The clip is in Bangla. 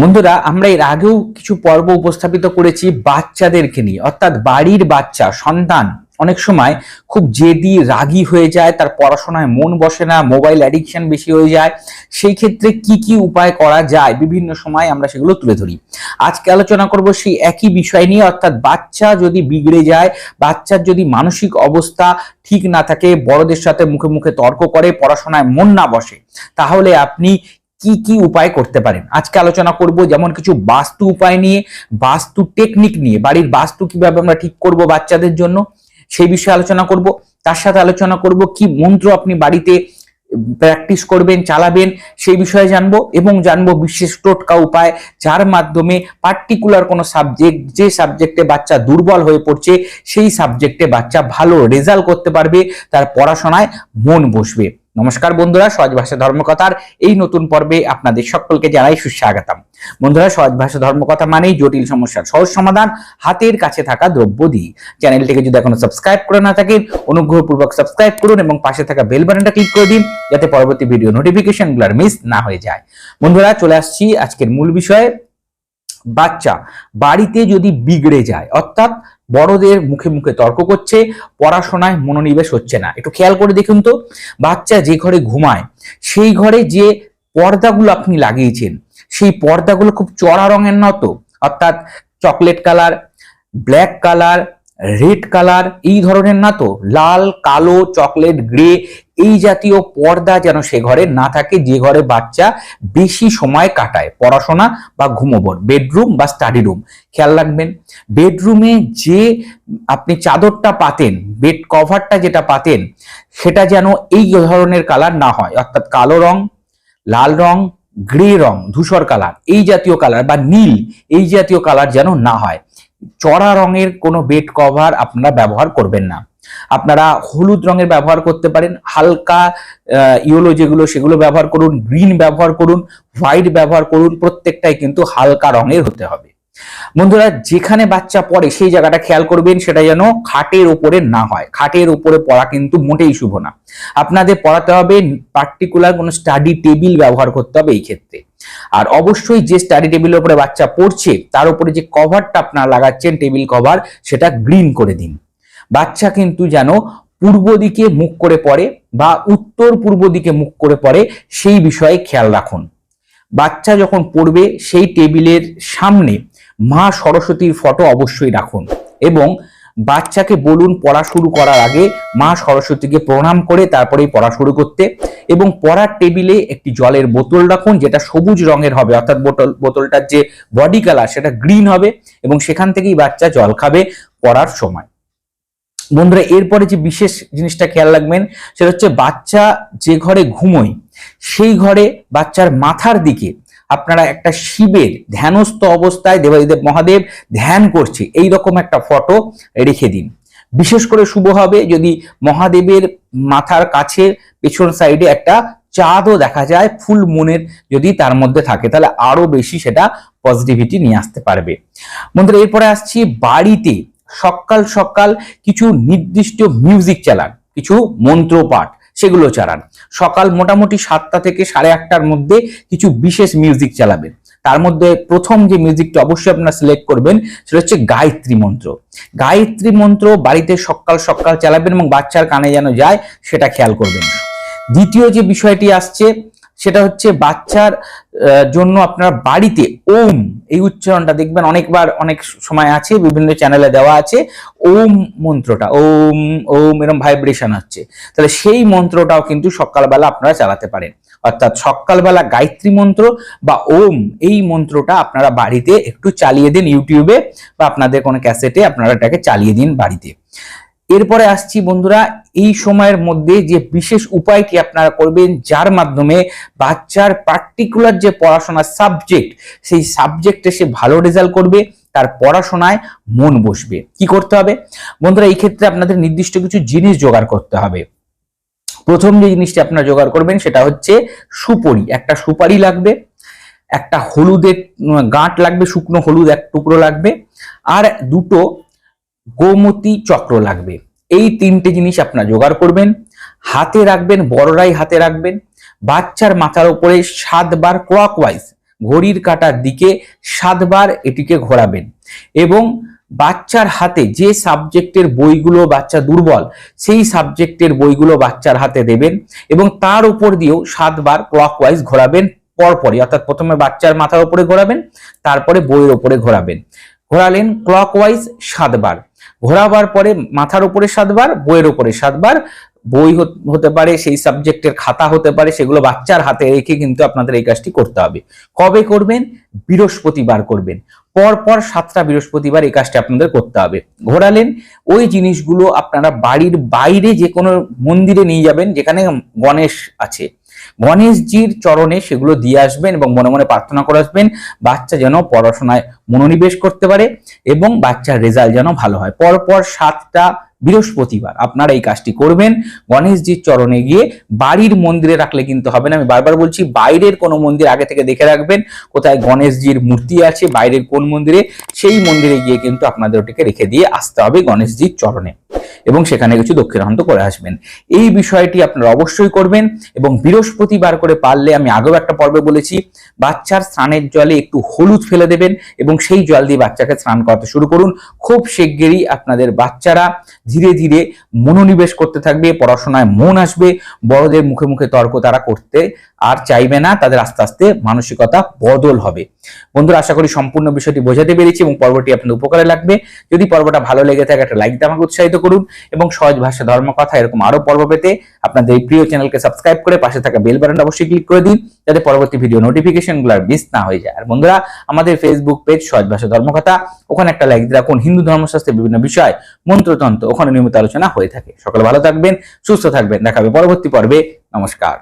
বন্ধুরা, আমরা এর আগেও কিছু পর্ব উপস্থাপিত করেছি বাচ্চাদেরকে নিয়ে। অর্থাৎ বাড়ির বাচ্চা, সন্তান, অনেক সময় খুব জেদি, রাগী হয়ে যায়, তার পড়াশোনায় মন বসে না মোবাইল অ্যাডিকশন বেশি হয়ে যায়। সেই ক্ষেত্রে কি কি উপায় করা যায়, বিভিন্ন সময় আমরা সেগুলো তুলে ধরি। আজকে আলোচনা করব সেই একই বিষয় নিয়ে, অর্থাৎ বাচ্চা যদি বিগড়ে যায়, বাচ্চার যদি মানসিক অবস্থা ঠিক না থাকে, বড়দের সাথে মুখে মুখে তর্ক করে, পড়াশোনায় মন না বসে, তাহলে আপনি কি কি উপায় করতে পারেন? আজকে আলোচনা করব যেমন কিছু বাস্তু উপায় নিয়ে, বাস্তু টেকনিক নিয়ে, বাড়ির বাস্তু কীভাবে আমরা ঠিক করব বাচ্চাদের জন্য, সেই বিষয়ে আলোচনা করব। তার সাথে আলোচনা করব কি মন্ত্র আপনি বাড়িতে প্র্যাকটিস করবেন, চালাবেন, সেই বিষয়ে জানব এবং জানব বিশেষ টোটকা উপায় যার মাধ্যমে পার্টিকুলার কোনো সাবজেক্ট যে সাবজেক্টে বাচ্চা দুর্বল হয়ে পড়ছে, সেই সাবজেক্টে বাচ্চা ভালো রেজাল্ট করতে পারবে, তার পড়াশোনায় মন বসবে। নমস্কার বন্ধুরা, সহজ ভাষা ধর্মকথার এই নতুন পর্বে আপনাদের সকলকে জানাই সুস্বাগতম। বন্ধুরা, সহজ ভাষা ধর্মকথা মানেই জটিল সমস্যার সহজ সমাধান, হাতের কাছে থাকা দ্রব্য দিয়ে। চ্যানেলটিকে যদি এখনও সাবস্ক্রাইব করে না থাকেন, অনুগ্রহপূর্বক সাবস্ক্রাইব করুন এবং পাশে থাকা বেল বাটনটা ক্লিক করে দিন, যাতে পরবর্তী ভিডিও নোটিফিকেশনগুলার মিস না হয়ে যায়। বন্ধুরা, চলে আসছি আজকের মূল বিষয়ে। বাচ্চা বাড়িতে যদি বিগড়ে যায়, অর্থাৎ বড়দের মুখে মুখে তর্ক করছে, পড়াশোনায় মনোনিবেশ হচ্ছে না। একটু খেয়াল করে দেখুন তো, বাচ্চা যে ঘরে ঘুমায়, সেই ঘরে যে পর্দাগুলো আপনি লাগিয়েছেন, সেই পর্দাগুলো খুব চড়া রঙের নত অর্থাৎ chocolate colour, black colour, red colour, এই ধরনের না তো? লাল, কালো, চকলেট, গ্রে এই জাতীয় পর্দা যেন সে ঘরে না থাকে, যে ঘরে বাচ্চা বেশি সময় কাটায়। পড়াশোনা বা ঘুমোবর বেডরুম বা স্টাডি রুম খেয়াল রাখবেন বেডরুমে যে আপনি চাদরটা পাতেন বেড কভারটা যেটা পাতেন, সেটা যেন এই ধরনের কালার না হয়। অর্থাৎ কালো রং, লাল রং গ্রে রং, ধূসর কালার এই জাতীয় কালার বা নীল, এই জাতীয় কালার যেন না হয়। চড়া রঙের কোনো বেড কভার আপনারা ব্যবহার করবেন না। আপনারা হলুদ রঙের ব্যবহার করতে পারেন, হালকা ইয়েলো যেগুলো সেগুলো ব্যবহার করুন, গ্রিন ব্যবহার করুন, হোয়াইট ব্যবহার করুন, প্রত্যেকটাই কিন্তু হালকা রঙের হতে হবে। বন্ধুরা, যেখানে বাচ্চা পড়ে সেই জায়গাটা খেয়াল করবেন, সেটা যেন খাটের উপরে না হয়। খাটের উপরে পড়া কিন্তু মোটেই শুভ না। আপনাদের পড়াতে হবে পার্টিকুলার কোনো স্টাডি টেবিল ব্যবহার করতে হবে এই ক্ষেত্রে। আর অবশ্যই যে স্টাডি টেবিলের উপরে বাচ্চা পড়ছে, তার উপরে যে কভারটা আপনারা লাগাচ্ছেন টেবিল কভার সেটা গ্রিন করে দিন। বাচ্চা কিন্তু যেন পূর্ব দিকে মুখ করে পড়ে বা উত্তর পূর্ব দিকে মুখ করে পড়ে, সেই বিষয়ে খেয়াল রাখুন। বাচ্চা যখন পড়বে, সেই টেবিলের সামনে মা সরস্বতীর ফটো অবশ্যই রাখুন এবং বাচ্চাকে বলুন পড়া শুরু করার আগে মা সরস্বতীকে প্রণাম করে তারপরেই পড়া শুরু করতে এবং পড়ার টেবিলে একটি জলের বোতল রাখুন, যেটা সবুজ রঙের হবে। অর্থাৎ বোতল বোতলটার যে বডি কালার, সেটা গ্রিন হবে এবং সেখান থেকেই বাচ্চা জল খাবে পড়ার সময়। বন্ধুরা, এরপরে যে বিশেষ জিনিসটা খেয়াল রাখবেন, সেটা হচ্ছে বাচ্চা যে ঘরে ঘুমোয়, সেই ঘরে বাচ্চার মাথার দিকে আপনারা একটা শিবের ধ্যানস্থ অবস্থায় দেবাদিদেব মহাদেব ধ্যান করছে। এই রকম একটা ফটো রেখে দিন। বিশেষ করে শুভ হবে যদি মহাদেবের মাথার কাছে পেছন সাইডে একটা চাঁদও দেখা যায়, ফুল মুনের যদি তার মধ্যে থাকে, তাহলে আরও বেশি সেটা পজিটিভিটি নিয়ে আসতে পারবে। বন্ধুরা, এরপরে আসছি বাড়িতে সকাল সকাল কিছু নির্দিষ্ট মিউজিক চালান, কিছু মন্ত্র পাঠ, সেগুলো চালান। সকাল মোটামুটি সাতটা থেকে সাড়ে আটটার মধ্যে কিছু বিশেষ মিউজিক চালাবেন। তার মধ্যে প্রথম যে মিউজিকটা অবশ্যই আপনারা সিলেক্ট করবেন, সেটা হচ্ছে গায়ত্রী মন্ত্র। গায়ত্রী মন্ত্র বাড়িতে সকাল সকাল চালাবেন এবং বাচ্চার কানে যেন যায়, সেটা খেয়াল করবেন দ্বিতীয় যে বিষয়টি আসছে সেটা হচ্ছে বাচ্চার জন্য আপনার বাড়িতে ওম, এই উচ্চারণটা দেখবেন অনেকবার, অনেক সময় আছে, বিভিন্ন চ্যানেলে দেওয়া আছে, ওম মন্ত্রটা, ওম ওম এরকম ভাইব্রেশন হচ্ছে তাহলে সেই মন্ত্রটাও কিন্তু সকালবেলা আপনারা চালাতে পারেন। অর্থাৎ সকালবেলা গায়ত্রী মন্ত্র বা ওম, এই মন্ত্রটা আপনারা বাড়িতে একটু চালিয়ে দিন ইউটিউবে বা আপনাদের কোনো ক্যাসেটে আপনারা এটাকে চালিয়ে দিন বাড়িতে। এরপরে আসছি বন্ধুরা, এই সময়ের মধ্যে যে বিশেষ উপায়টি আপনারা করবেন, যার মাধ্যমে বাচ্চার পার্টিকুলার যে পড়াশোনার সাবজেক্ট সেই সাবজেক্টে সে ভালো রেজাল্ট করবে, তার পড়াশোনায় মন বসবে। কি করতে হবে? বন্ধুরা, এই ক্ষেত্রে আপনাদের নির্দিষ্ট কিছু জিনিস জোগাড় করতে হবে। প্রথম যে জিনিসটি আপনারা জোগাড় করবেন, সেটা হচ্ছে সুপরি। একটা সুপারি লাগবে, একটা হলুদের গাঁট লাগবে, শুকনো হলুদ, এক টুকরো লাগবে, আর দুটো গোমতী চক্র লাগবে। এই তিনটে জিনিস আপনারা জোগাড় করবেন, হাতে রাখবেন, বড়রাই হাতে রাখবেন, বাচ্চার মাথার উপরে সাতবার ক্লক ওয়াইজ ঘড়ির কাঁটার দিকে সাতবার এটিকে ঘোরাবেন এবং বাচ্চার হাতে যে সাবজেক্টের বইগুলো বাচ্চা দুর্বল, সেই সাবজেক্টের বইগুলো বাচ্চার হাতে দেবেন এবং তার উপর দিয়েও সাতবার ক্লকওয়াইজ ঘোরাবেন পরপরই। অর্থাৎ প্রথমে বাচ্চার মাথার উপরে ঘোরাবেন, তারপরে বইয়ের উপরে ঘোরাবেন। ঘোরালেন ক্লকওয়াইজ সাতবার। ঘোরাবার পরে মাথার উপরে সাতবার, বইয়ের উপরে সাতবার। বই হত- পারে সেই সাবজেক্টের খাতা হতে পারে, সেগুলো বাচ্চার হাতে রেখে কিন্তু আপনাদের এই কাজটি করতে হবে। কবে করবেন? বৃহস্পতিবার করবেন। পর পর সাতটা বৃহস্পতিবার এই কাজটি আপনাদের করতে হবে। ঘোরালেন, ওই জিনিসগুলো আপনারা বাড়ির বাইরে যে কোনো মন্দিরে নিয়ে যাবেন, যেখানে গণেশ আছে। গণেশজির চরণে সেগুলো দিয়ে আসবেন এবং মনে মনে প্রার্থনা করে আসবেন, বাচ্চা যেন পড়াশোনায় মনোনিবেশ করতে পারে এবং বাচ্চার রেজাল্ট যেন ভালো হয়। পরপর সাতটা বৃহস্পতিবার আপনারা এই কাজটি করবেন। গণেশজির চরণে গিয়ে বাড়ির মন্দিরে রাখলে কিন্তু হবে না। আমি বারবার বলছি, বাইরের কোনো মন্দির আগে থেকে দেখে রাখবেন, কোথায় গণেশজির মূর্তি আছে, বাইরের কোন মন্দিরে, সেই মন্দিরে গিয়ে কিন্তু আপনাদের ওটিকে রেখে দিয়ে আসতে হবে গণেশজির চরণে। এবং সেখানে কিছু দক্ষিণান্ত করে আসবেন। এই বিষয়টি আপনারা অবশ্যই করবেন এবং বৃহস্পতিবার করে পারলে আমি আগেও একটা পর্বে বলেছি, বাচ্চার স্নানের জলে একটু হলুদ ফেলে দেবেন এবং সেই জল দিয়ে বাচ্চাকে স্নান করাতে শুরু করুন। খুব শিগগিরই আপনাদের বাচ্চারা ধীরে ধীরে মনোনিবেশ করতে থাকবে, পড়াশোনায় মন আসবে, বড়দের মুখে মুখে তর্ক তারা করতে আর চাইবে না, তাদের আস্তে আস্তে মানসিকতা বদল হবে। বন্ধুরা, আশা করি সম্পূর্ণ বিষয়টি বোঝাতে পেরেছি এবং পর্বটি আপনাদের উপকারে লাগবে। যদি পর্বটা ভালো লেগে থাকে, একটা লাইক দিয়ে আমাকে উৎসাহিত করুন। এবং সহজ ভাষা, ধর্মকথা এরকম আরও পর্ব পেতে আপনাদের এই প্রিয় চ্যানেলকে সাবস্ক্রাইব করে পাশে থাকা বেল বাটনটা অবশ্যই ক্লিক করে দিন যাতে পরবর্তী ভিডিও নোটিফিকেশনগুলো আর মিস না হয়ে যায়। আর বন্ধুরা, আমাদের ফেসবুক পেজ সহজ ভাষা, ধর্মকথা, ওখানে একটা লাইক রাখুন। হিন্দু ধর্মশাস্ত্রের বিভিন্ন বিষয়, মন্ত্রতন্ত্র, ওখানে নিয়মিত আলোচনা হয়ে থাকে। সকলে ভালো থাকবেন, সুস্থ থাকবেন। দেখাবে পরবর্তী পর্বে। নমস্কার।